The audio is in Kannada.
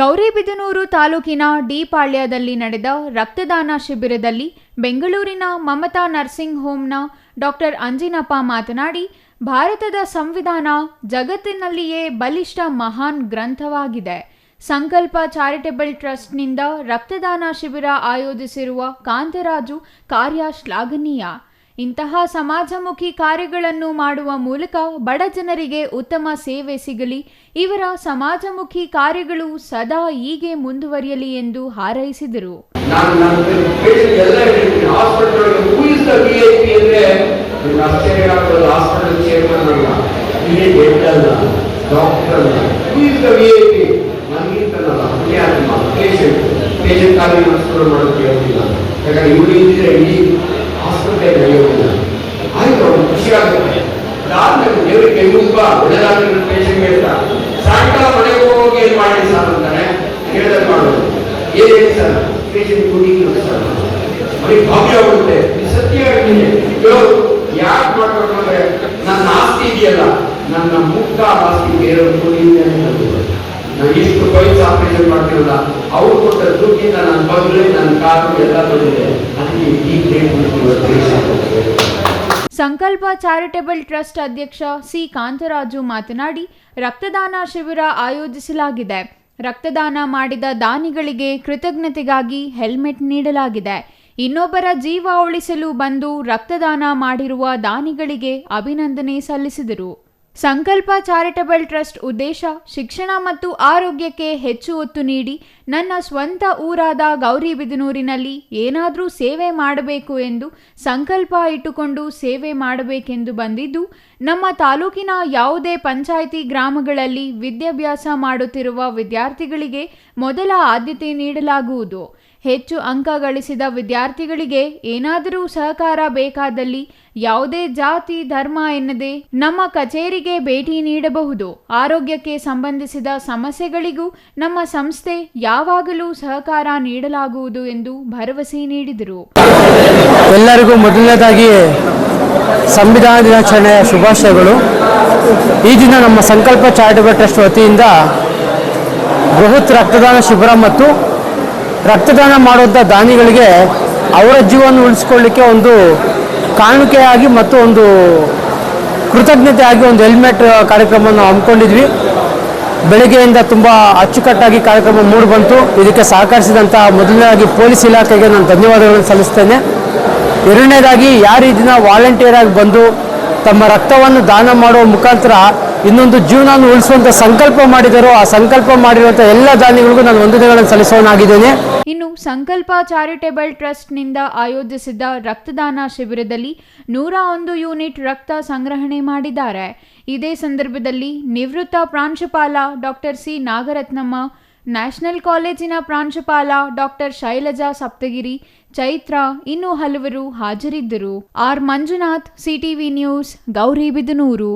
ಗೌರಿಬಿದನೂರು ತಾಲೂಕಿನ ಡಿಪಾಳ್ಯದಲ್ಲಿ ನಡೆದ ರಕ್ತದಾನ ಶಿಬಿರದಲ್ಲಿ ಬೆಂಗಳೂರಿನ ಮಮತಾ ನರ್ಸಿಂಗ್ ಹೋಮ್ನ ಡಾಕ್ಟರ್ ಅಂಜಿನಪ್ಪ ಮಾತನಾಡಿ, ಭಾರತದ ಸಂವಿಧಾನ ಜಗತ್ತಿನಲ್ಲಿಯೇ ಬಲಿಷ್ಠ ಮಹಾನ್ ಗ್ರಂಥವಾಗಿದೆ. ಸಂಕಲ್ಪ ಚಾರಿಟಬಲ್ ಟ್ರಸ್ಟ್ನಿಂದ ರಕ್ತದಾನ ಶಿಬಿರ ಆಯೋಜಿಸಿರುವ ಕಾಂತರಾಜು ಕಾರ್ಯ ಶ್ಲಾಘನೀಯ. ಇಂತಹ ಸಮಾಜಮುಖಿ ಕಾರ್ಯಗಳನ್ನು ಮಾಡುವ ಮೂಲಕ ಬಡ ಜನರಿಗೆ ಉತ್ತಮ ಸೇವೆ ಸಿಗಲಿ. ಇವರ ಸಮಾಜಮುಖಿ ಕಾರ್ಯಗಳು ಸದಾ ಹೀಗೆ ಮುಂದುವರಿಯಲಿ ಎಂದು ಹಾರೈಸಿದರು. ಯಾಕಂದ್ರೆ ಇವರು ಇದ್ರೆ ಇಡೀ ಆಯ್ತು ಅವ್ರು ಖುಷಿ ಆಗುತ್ತೆ ಅದಾದ್ಮೇಲೆ ದೇವರಿಗೆ ಕೈ ಸಾಯಂಕಾಲ ಮನೆಗೆ ಹೋಗಿ ಏನ್ ಮಾಡಿ ಸರ್ ಅಂತಾನೆ ಹೇಳಿದ್ರೆ ಮಾಡೋದು ಏನ್ ಸರ್ ಪೇಷಂಟ್ ಭಾಗ್ಯ ಸತ್ಯ ಹೇಳ್ತೀನಿ ಯಾಕೆ ಮಾಡ್ಬೇಕು ಅಂದ್ರೆ ನನ್ನ ಆಸ್ತಿ ಇದೆಯಲ್ಲ ನನ್ನ ಮುಕ್ತ ಆಸ್ತಿ ಬೇರೆಯವ್ರ ಕುಡಿಯಿಂದ ನಾನು ಎಷ್ಟು ಪೈಸಾ ಆಪರೇಷನ್ ಮಾಡ್ತಿರಲ್ಲ ಅವ್ರು ಕೊಟ್ಟ ದುಡ್ಡಿಂದ ನನ್ನ ಬಂದ್ರೆ ನನ್ನ ಕಾರು ಎಲ್ಲ ಬಂದಿದೆ. ಅದಕ್ಕೆ ಈ ಸಂಕಲ್ಪ ಚಾರಿಟೇಬಲ್ ಟ್ರಸ್ಟ್ ಅಧ್ಯಕ್ಷ ಸಿ. ಕಾಂತರಾಜು ಮಾತನಾಡಿ, ರಕ್ತದಾನ ಶಿಬಿರ ಆಯೋಜಿಸಲಾಗಿದೆ. ರಕ್ತದಾನ ಮಾಡಿದ ದಾನಿಗಳಿಗೆ ಕೃತಜ್ಞತೆಗಾಗಿ ಹೆಲ್ಮೆಟ್ ನೀಡಲಾಗಿದೆ. ಇನ್ನೊಬ್ಬರ ಜೀವ ಉಳಿಸಲು ಬಂದು ರಕ್ತದಾನ ಮಾಡಿರುವ ದಾನಿಗಳಿಗೆ ಅಭಿನಂದನೆ ಸಲ್ಲಿಸಿದರು. ಸಂಕಲ್ಪ ಚಾರಿಟಬಲ್ ಟ್ರಸ್ಟ್ ಉದ್ದೇಶ ಶಿಕ್ಷಣ ಮತ್ತು ಆರೋಗ್ಯಕ್ಕೆ ಹೆಚ್ಚು ಒತ್ತು ನೀಡಿ ನನ್ನ ಸ್ವಂತ ಊರಾದ ಗೌರಿಬಿದನೂರಿನಲ್ಲಿ ಏನಾದರೂ ಸೇವೆ ಮಾಡಬೇಕು ಎಂದು ಸಂಕಲ್ಪ ಇಟ್ಟುಕೊಂಡು ಸೇವೆ ಮಾಡಬೇಕೆಂದು ಬಂದಿದ್ದು, ನಮ್ಮ ತಾಲೂಕಿನ ಯಾವುದೇ ಪಂಚಾಯಿತಿ ಗ್ರಾಮಗಳಲ್ಲಿ ವಿದ್ಯಾಭ್ಯಾಸ ಮಾಡುತ್ತಿರುವ ವಿದ್ಯಾರ್ಥಿಗಳಿಗೆ ಮೊದಲ ಆದ್ಯತೆ ನೀಡಲಾಗುವುದು. ಹೆಚ್ಚು ಅಂಕ ಗಳಿಸಿದ ವಿದ್ಯಾರ್ಥಿಗಳಿಗೆ ಏನಾದರೂ ಸಹಕಾರ ಬೇಕಾದಲ್ಲಿ ಯಾವುದೇ ಜಾತಿ, ಧರ್ಮ ಎನ್ನದೆ ನಮ್ಮ ಕಚೇರಿಗೆ ಭೇಟಿ ನೀಡಬಹುದು. ಆರೋಗ್ಯಕ್ಕೆ ಸಂಬಂಧಿಸಿದ ಸಮಸ್ಯೆಗಳಿಗೂ ನಮ್ಮ ಸಂಸ್ಥೆ ಯಾವಾಗಲೂ ಸಹಕಾರ ನೀಡಲಾಗುವುದು ಎಂದು ಭರವಸೆ ನೀಡಿದರು. ಎಲ್ಲರಿಗೂ ಮೊದಲನೇದಾಗಿ ಸಂವಿಧಾನ ದಿನಾಚರಣೆಯ ಶುಭಾಶಯಗಳು. ಈ ದಿನ ನಮ್ಮ ಸಂಕಲ್ಪ ಚಾರಿಟಬಲ್ ಟ್ರಸ್ಟ್ ವತಿಯಿಂದ ಬೃಹತ್ ರಕ್ತದಾನ ಶಿಬಿರ ಮತ್ತು ರಕ್ತದಾನ ಮಾಡುವಂಥ ದಾನಿಗಳಿಗೆ ಅವರ ಜೀವನ ಉಳಿಸ್ಕೊಳ್ಳಿಕ್ಕೆ ಒಂದು ಕಾಣಿಕೆಯಾಗಿ ಮತ್ತು ಒಂದು ಕೃತಜ್ಞತೆಯಾಗಿ ಒಂದು ಹೆಲ್ಮೆಟ್ ಕಾರ್ಯಕ್ರಮವನ್ನು ಹಮ್ಮಿಕೊಂಡಿದ್ವಿ. ಬೆಳಗ್ಗೆಯಿಂದ ತುಂಬ ಅಚ್ಚುಕಟ್ಟಾಗಿ ಕಾರ್ಯಕ್ರಮ ಮೂಡಿ ಬಂತು. ಇದಕ್ಕೆ ಸಹಕರಿಸಿದಂಥ ಮೊದಲನೇದಾಗಿ ಪೊಲೀಸ್ ಇಲಾಖೆಗೆ ನಾನು ಧನ್ಯವಾದಗಳನ್ನು ಸಲ್ಲಿಸ್ತೇನೆ. ಎರಡನೇದಾಗಿ ಯಾರು ಇದನ್ನ ದಿನ ವಾಲಂಟಿಯರ್ ಆಗಿ ಬಂದು ತಮ್ಮ ರಕ್ತವನ್ನು ದಾನ ಮಾಡುವ ಮುಖಾಂತರ ಇನ್ನೊಂದು ಜೀವನವನ್ನು ಉಳಿಸುವಂತ ಸಂಕಲ್ಪ ಮಾಡಿದರು, ಆ ಸಂಕಲ್ಪ ಮಾಡಿರುವಂತಹ ಎಲ್ಲ ದಾನಿಗಳಿಗೂ ನಾನು ವಂದನೆಗಳನ್ನು ಸಲ್ಲಿಸೋನಾಗಿದ್ದೇನೆ ಇನ್ನು ಸಂಕಲ್ಪ ಚಾರಿಟೇಬಲ್ ಟ್ರಸ್ಟ್ನಿಂದ ಆಯೋಜಿಸಿದ್ದ ರಕ್ತದಾನ ಶಿಬಿರದಲ್ಲಿ ನೂರ ಒಂದು ಯೂನಿಟ್ ರಕ್ತ ಸಂಗ್ರಹಣೆ ಮಾಡಿದ್ದಾರೆ. ಇದೇ ಸಂದರ್ಭದಲ್ಲಿ ನಿವೃತ್ತ ಪ್ರಾಂಶುಪಾಲ ಡಾಕ್ಟರ್ ಸಿ ನಾಗರತ್ನಮ್ಮ, ನ್ಯಾಷನಲ್ ಕಾಲೇಜಿನ ಪ್ರಾಂಶುಪಾಲ ಡಾಕ್ಟರ್ ಶೈಲಜಾ ಸಪ್ತಗಿರಿ, ಚೈತ್ರ ಇನ್ನೂ ಹಲವರು ಹಾಜರಿದ್ದರು. R Manjunath, CTV news Gauribidanur